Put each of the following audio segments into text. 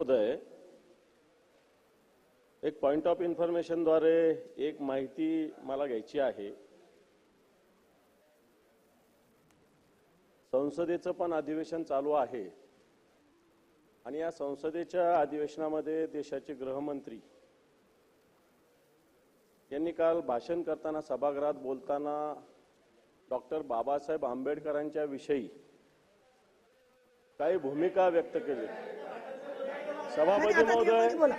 महोदय एक point of इन्फॉर्मेशनद्वारे एक माहिती मला घ्यायची आहे. संसदेचं पण अधिवेशन चालू आहे. आणि या संसदेच्या अधिवेशनामध्ये देशाचे गृहमंत्री यांनी काल भाषण करताना सभागृहात बोलताना डॉक्टर बाबासाहेब आंबेडकरांच्या विषयी काही भूमिका व्यक्त केली. सभापती महोदय.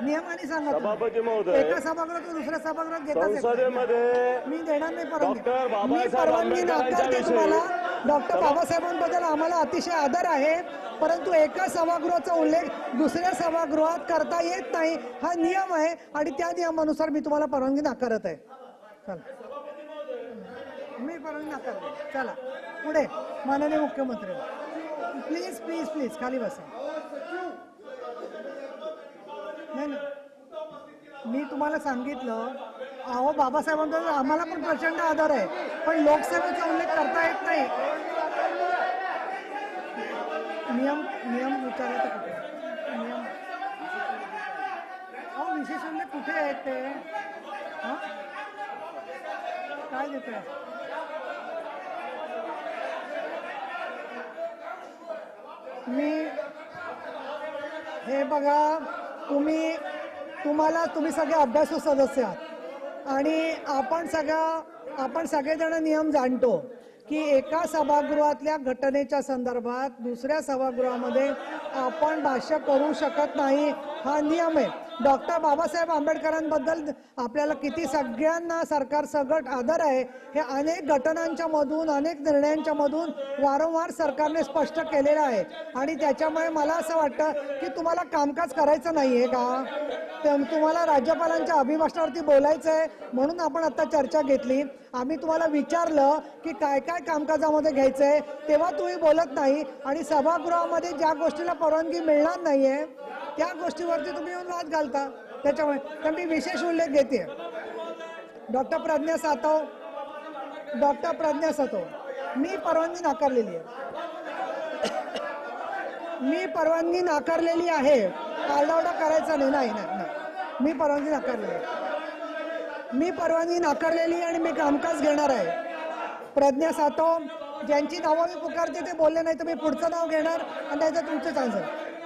नियमाने सांगा. सभापती महोदय. एका सभागृहातून दुसऱ्या सभागृहात नाही. संसदेमध्ये मी देणार नाही परवानगी. डॉक्टर मी बाबासाहेब परवानगी नाकारते तुम्हाला. डॉक्टर बाबासाहेबांबद्दल आम्हाला अतिशय आदर आहे. परंतु एका सभागृहाचा उल्लेख दुसऱ्या सभागृहात करता येत नाही. हा नियम आहे आणि त्या नियमानुसार मी तुम्हाला परवानगी नाकारत आहे. चला. मी परवानगी नाकारते चला. पुढे माननीय मुख्यमंत्री. Please please please. खाली बसा. नाही नाही. मी तुम्हाला सांगितलं अहो बाबासाहेबांचा आम्हाला पण प्रचंड आदर आहे पण लोकसेवेचा उल्लेख करता येत नाही. नियम नियम विचारायचं कुठे? नियम. अहो विशेष उल्लेख कुठे आहेत ते? हा? काय देत मी हे बघा तुम्ही तुम्हाला तुम्ही सगळे अभ्यासू सदस्य आहात. आणि आपण सगळा आपण सगळेजण नियम जाणतो की एका सभागृहातल्या घटनेच्या संदर्भात दुसऱ्या सभागृहामध्ये आपण भाष्य करू शकत नाही. हा नियम आहे. डॉक्टर बाबासाहेब आंबेडकरांबद्दल आपल्याला किती सगळ्यांना सरकार सगट आदर आहे हे अनेक घटनांच्या मधून अनेक निर्णयांच्या मधून वारंवार सरकारने स्पष्ट केलेलं आहे. आणि त्याच्यामुळे मला असं वाटतं की तुम्हाला कामकाज करायचं नाही आहे का तुम्हाला राज्यपालांच्या अभिभाषणावरती बोलायचं आहे म्हणून आपण आता चर्चा घेतली. आम्ही तुम्हाला विचारलं की काय काय कामकाजामध्ये घ्यायचं आहे तेव्हा तुम्ही बोलत नाही आणि सभागृहामध्ये ज्या गोष्टीला परवानगी मिळणार नाही आहे त्या गोष्टीवरती तुम्ही येऊन वाद घालता. त्याच्यामुळे तर मी विशेष उल्लेख घेते. डॉक्टर प्रज्ञा सातव डॉक्टर प्रज्ञा सातव मी परवानगी नाकारलेली आहे. मी परवानगी नाकारलेली आहे. कालदावडा करायचा नाही नाही नाही मी परवानगी नाकारलेली आहे. मी परवानगी नाकारलेली आणि मी कामकाज घेणार आहे. प्रज्ञा सातव ज्यांची नावं मी पुकारते ते बोलले नाही तर मी पुढचं नाव घेणार आणि त्याचं तुमचं चान्सर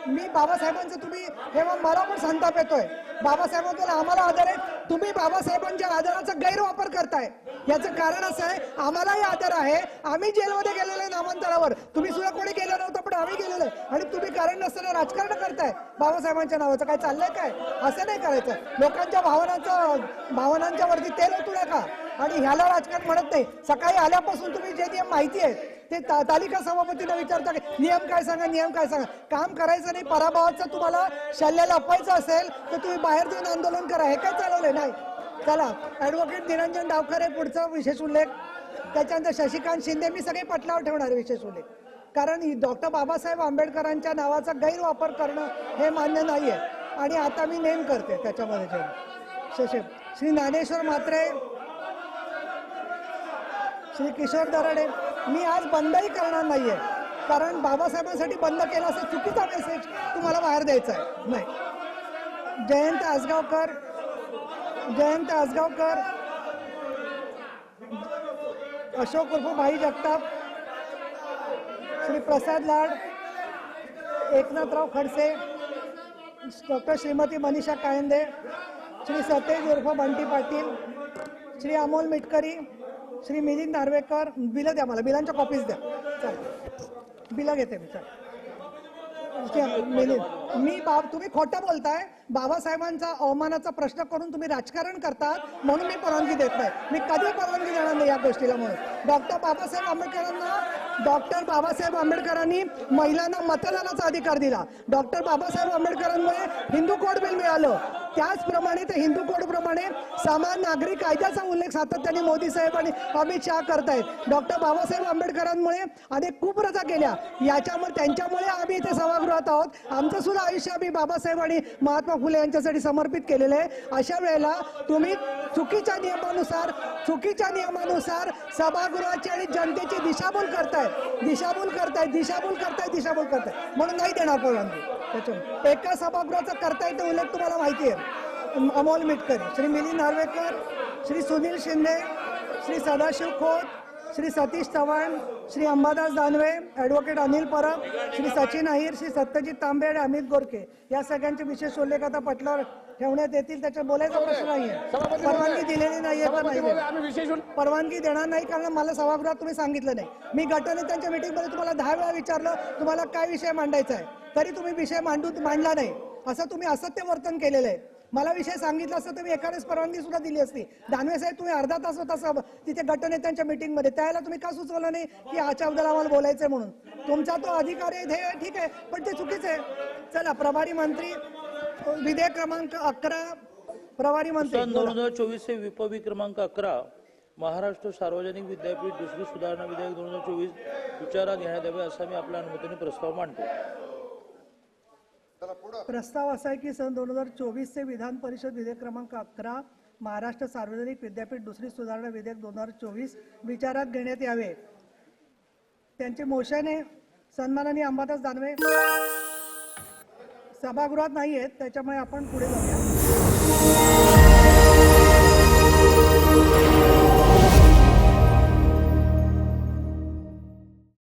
मी बाबासाहेबांचं तुम्ही हे मला पण संताप येतोय. बाबासाहेबांबद्दल आम्हाला आदर आहे. तुम्ही बाबासाहेबांच्या आदराचा गैरवापर करताय. याचं कारण असं आहे आम्हालाही आदर आहे. आम्ही जेलमध्ये गेलेलो आहे नामांतरावर. तुम्ही सुद्धा कोणी गेलं नव्हतं पण आम्ही गेलेलो आहे. आणि तुम्ही कारण नसताना राजकारण करताय बाबासाहेबांच्या नावाचं. काय चाललंय काय? असं नाही करायचं. लोकांच्या भावनांचं भावनांच्या वरती तेल ओतू नका. आणि ह्याला राजकारण म्हणत नाही. सकाळी आल्यापासून तुम्ही जे नियम माहिती आहे ते ता- तालिका सभापतीला विचारता की नियम काय सांगा नियम काय सांगा? काम करायचं नाही पराभवाचं तुम्हाला शल्य लपवायचं असेल तर तुम्ही बाहेर देऊन आंदोलन करा. हे काय चालवलंय? नाही. चला ऍडव्होकेट निरंजन डावखरे पुढचा विशेष उल्लेख. त्याच्यानंतर शशिकांत शिंदे मी सगळे पटलावर ठेवणार विशेष उल्लेख. कारण डॉक्टर बाबासाहेब आंबेडकरांच्या नावाचा गैरवापर करणं हे मान्य नाही आहे आणि आता मी नेम करते त्याच्यामध्ये. जे श्री ज्ञानेश्वर म्हात्रे श्री किशोर दराडे मी आज बंदही करणार नाहीये. कारण बाबासाहेबांसाठी बंद केला असं चुकीचा मेसेज तुम्हाला बाहेर द्यायचा आहे. नाही. जयंत आसगावकर जयंत आसगावकर अशोक उर्फ भाई जगताप श्री प्रसाद लाड एकनाथराव खडसे डॉक्टर श्रीमती मनीषा कायंदे श्री सतेज उर्फ बंटी पाटील श्री अमोल मिटकरी श्री मिलिंद नार्वेकर बिलं द्या मला बिलांच्या कॉपीज द्या. चल. बिलं घेते मी चल. मिलिंद मी बाब तुम्ही खोटं बोलताय. बाबासाहेबांचा अवमानाचा प्रश्न करून तुम्ही राजकारण करता म्हणून मी परवानगी देत नाही. मी कधी परवानगी देणार नाही या गोष्टीला म्हणून. डॉक्टर बाबासाहेब आंबेडकरांना डॉक्टर बाबासाहेब आंबेडकरांनी महिलांना मतदानाचा अधिकार दिला. डॉक्टर बाबासाहेब आंबेडकरांमुळे हिंदू कोड बिल मिळालं. त्याचप्रमाणे ते हिंदू कोड प्रमाणे समान नागरिक कायद्याचा उल्लेख सातत्याने मोदी साहेब आणि अमित शहा करतायत. डॉक्टर बाबासाहेब आंबेडकरांमुळे अनेक कुप्रथा केल्या. याच्यामुळे त्यांच्यामुळे आम्ही इथे सभागृहात आहोत. आमचं सुद्धा आयुष्य आम्ही बाबासाहेब आणि महात्मा फुले यांच्यासाठी समर्पित केलेलं आहे. अशा वेळेला तुम्ही चुकीच्या नियमानुसार चुकीच्या नियमानुसार सभागृहाची आणि जनतेची दिशाभूल करतायत दिशाभूल करताय दिशाभूल करताय दिशाभूल करताय. म्हणून नाही देणार परवानगी त्याच्यामुळे एका सभागृहाचा करता येतो उल्लेख तुम्हाला माहिती आहे. अमोल मिटकरी श्री मिलिंद नार्वेकर श्री सुनील शिंदे श्री सदाशिव खोत श्री सतीश चव्हाण श्री अंबादास दानवे ॲडव्होकेट अनिल परब श्री सचिन अहिर श्री सत्यजित तांबे आणि अमित गोरके या सगळ्यांचे विशेष उल्लेख आता पटलावर ठेवण्यात येतील. त्याच्या बोलायचा प्रश्न नाहीये. परवानगी दिलेली नाहीये तर नाही परवानगी देणार नाही कारण मला सभागृहात तुम्ही सांगितलं नाही. मी गटनेत्यांच्या मीटिंगमध्ये तुम्हाला दहा वेळा विचारलं तुम्हाला काय विषय मांडायचा आहे तरी तुम्ही विषय मांडू मांडला नाही. असं तुम्ही असत्य वर्तन केलेलं आहे. मला विषय सांगितला असतं तर मी एखाद्याच परवानगी सुद्धा दिली असती. दानवे साहेब तुम्ही अर्धा तास होता तिथे गटनेत्यांच्या मीटिंगमध्ये. त्यावेळेला तुम्ही का सुचवलं नाही की आच्याबद्दल आम्हाला बोलायचंय म्हणून? तुमचा तो अधिकार आहे हे ठीक आहे पण ते चुकीचं आहे. चला प्रभारी मंत्री विधेयक क्रमांक अकरा प्रभारी मंत्री दोन हजार चोवीस चे विपवी क्रमांक अकरा महाराष्ट्र सार्वजनिक विद्यापीठ दुसरी सुधारणा विधेयक दोन हजार चोवीस विचारात घेण्यात यावे असा मी आपल्या अनुमतीने प्रस्ताव मांडतो. प्रस्ताव असा आहे की सन दोन हजार चोवीसचे विधान परिषद विधेयक क्रमांक अकरा महाराष्ट्र सार्वजनिक विद्यापीठ दुसरी सुधारणा विधेयक दोन हजार चोवीस विचारात घेण्यात यावे. त्यांचे मोशाने सन्मानाने अंबादास दानवे सभागृहात नाही आहेत त्याच्यामुळे आपण पुढे जाऊया.